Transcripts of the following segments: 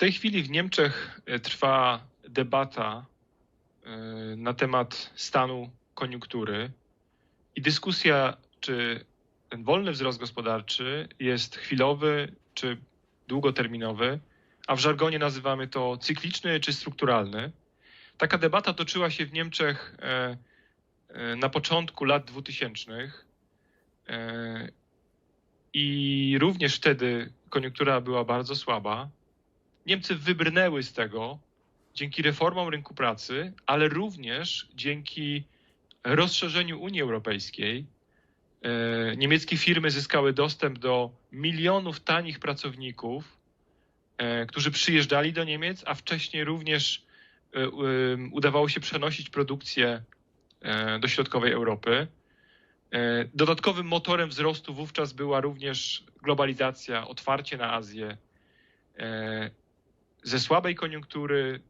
tej chwili w Niemczech e, trwa debata e, na temat stanu koniunktury i dyskusja, czy ten wolny wzrost gospodarczy jest chwilowy czy długoterminowy, a w żargonie nazywamy to cykliczny czy strukturalny. Taka debata toczyła się w Niemczech e, na początku lat 2000 i również wtedy koniunktura była bardzo słaba. Niemcy wybrnęły z tego dzięki reformom rynku pracy, ale również dzięki rozszerzeniu Unii Europejskiej. E, niemieckie firmy zyskały dostęp do milionów tanich pracowników, e, którzy przyjeżdżali do Niemiec, a wcześniej również e, udawało się przenosić produkcję do środkowej Europy. Dodatkowym motorem wzrostu wówczas była również globalizacja, otwarcie na Azję. Ze słabej koniunktury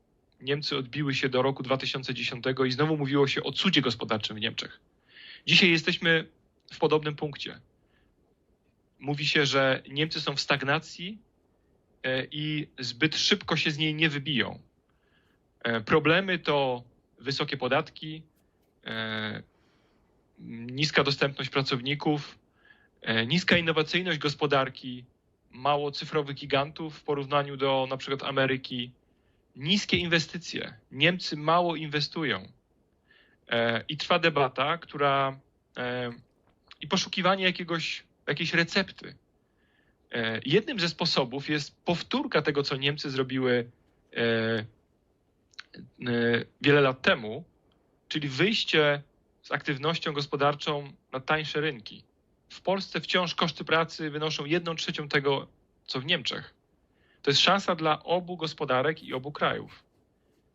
Niemcy odbiły się do roku 2010 i znowu mówiło się o cudzie gospodarczym w Niemczech. Dzisiaj jesteśmy w podobnym punkcie. Mówi się, że Niemcy są w stagnacji e, i zbyt szybko się z niej nie wybiją. E, problemy to wysokie podatki, e, niska dostępność pracowników, niska innowacyjność gospodarki, mało cyfrowych gigantów w porównaniu do na przykład Ameryki, niskie inwestycje. Niemcy mało inwestują. E, I trwa debata, która e, i poszukiwanie jakiegoś, jakiejś recepty. E, jednym ze sposobów jest powtórka tego, co Niemcy zrobiły wiele lat temu, czyli wyjście z aktywnością gospodarczą na tańsze rynki. W Polsce wciąż koszty pracy wynoszą jedną trzecią tego, co w Niemczech. To jest szansa dla obu gospodarek i obu krajów.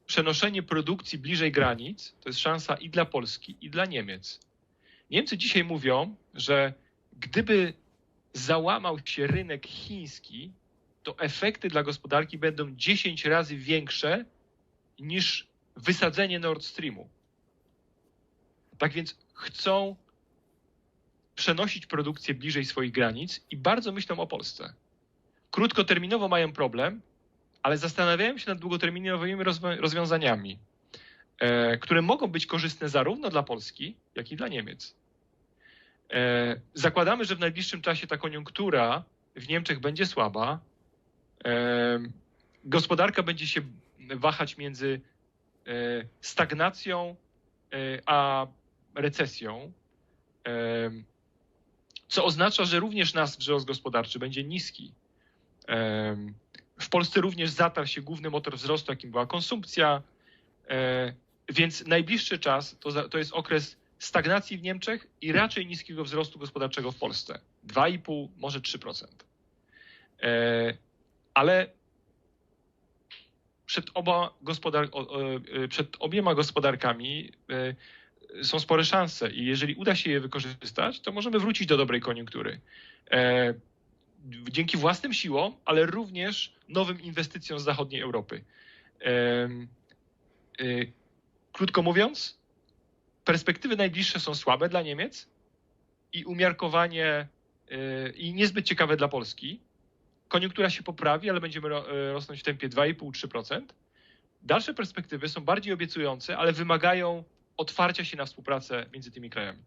Przenoszenie produkcji bliżej granic to jest szansa i dla Polski, i dla Niemiec. Niemcy dzisiaj mówią, że gdyby załamał się rynek chiński, to efekty dla gospodarki będą 10 razy większe niż wysadzenie Nord Streamu. Tak więc chcą przenosić produkcję bliżej swoich granic i bardzo myślą o Polsce krótkoterminowo mają problem, ale zastanawiają się nad długoterminowymi rozwiązaniami, e, które mogą być korzystne zarówno dla Polski, jak i dla Niemiec. E, zakładamy, że w najbliższym czasie ta koniunktura w Niemczech będzie słaba. E, gospodarka będzie się wahać między stagnacją a recesją, co oznacza, że również nasz wzrost gospodarczy będzie niski. W Polsce również zatarł się główny motor wzrostu, jakim była konsumpcja, e, więc najbliższy czas to, to jest okres stagnacji w Niemczech i raczej niskiego wzrostu gospodarczego w Polsce. 2,5, może 3%. E, ale przed, oba gospodar e, przed obiema gospodarkami są spore szanse i jeżeli uda się je wykorzystać, to możemy wrócić do dobrej koniunktury dzięki własnym siłom, ale również nowym inwestycjom z zachodniej Europy. Y, krótko mówiąc, perspektywy najbliższe są słabe dla Niemiec i umiarkowanie y, i niezbyt ciekawe dla Polski. Koniunktura się poprawi, ale będziemy y, rosnąć w tempie 2,5-3%. Dalsze perspektywy są bardziej obiecujące, ale wymagają otwarcia się na współpracę między tymi krajami.